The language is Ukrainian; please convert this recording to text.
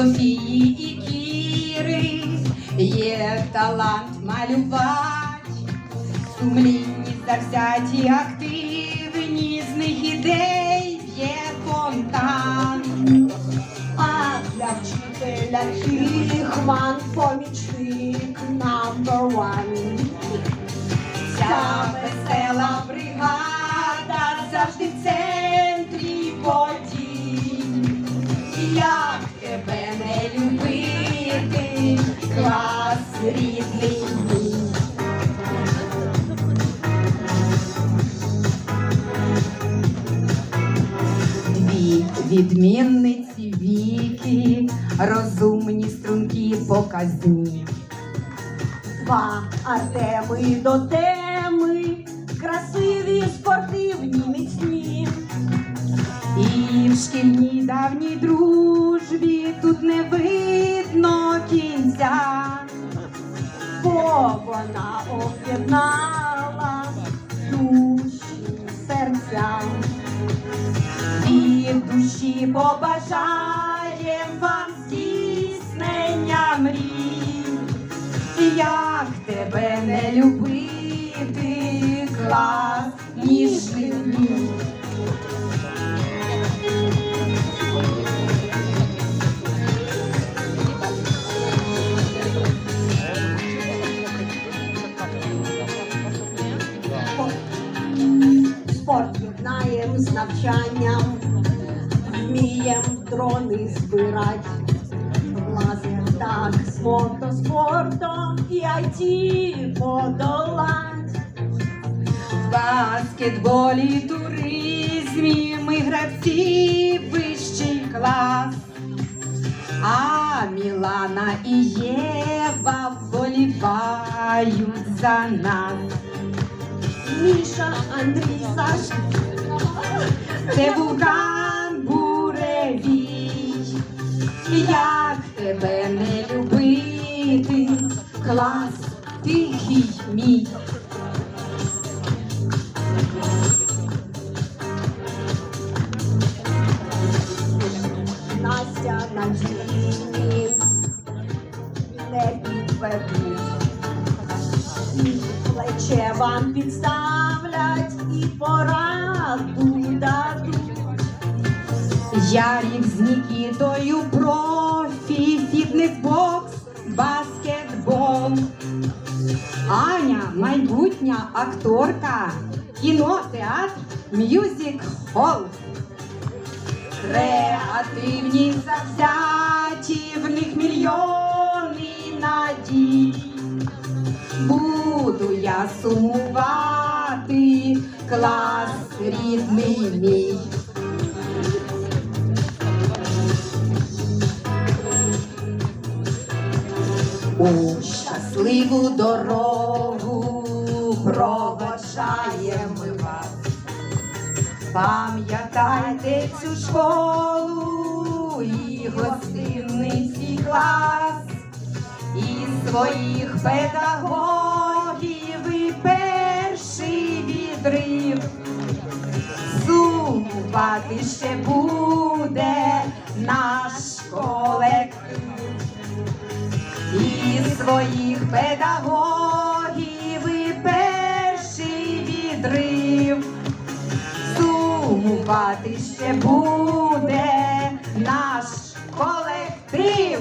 Софії і Кіри, є талант малювати, сумлінні, завзяті, активні, з них ідей є фонтан. А для вчителя Хіхман помічник number one. Ця весела бригада клас рідний. Дві відмінниці віки, розумні струнки показні. Два Артеми до теми, красиві, спортивні, міцні. І в шкільній давній дружбі вона об'єднала душі, серця. Від душі побажаєм вам здійснення мрій. Як тебе не любити, клас ніжний Спорт єднаєм з навчанням, вмієм дрони збирать. Лазер так з мотоспортом і айті подолать. В баскетболі, туризмі ми гравці вищий клас. А Мілана і Єва вболівають за нас. Міша, Андрій, Саш, Це вулкан буревій. Як тебе не любити, клас тихий мій. Вам підставлять і пораду дадуть. Ярік з Нікітою профі, фітнес-бокс, баскетбол. Аня майбутня акторка, кіно, театр, мюзик хол. Креативні завзяті, в них мільйони я сумувати, клас рідний мій. У щасливу дорогу проводжаємо вас. Пам'ятайте цю школу і гостинний свій клас, і своїх педагогів відрив. Сумувати ще буде наш колектив і своїх педагогів і перший відрив. Сумувати ще буде наш колектив.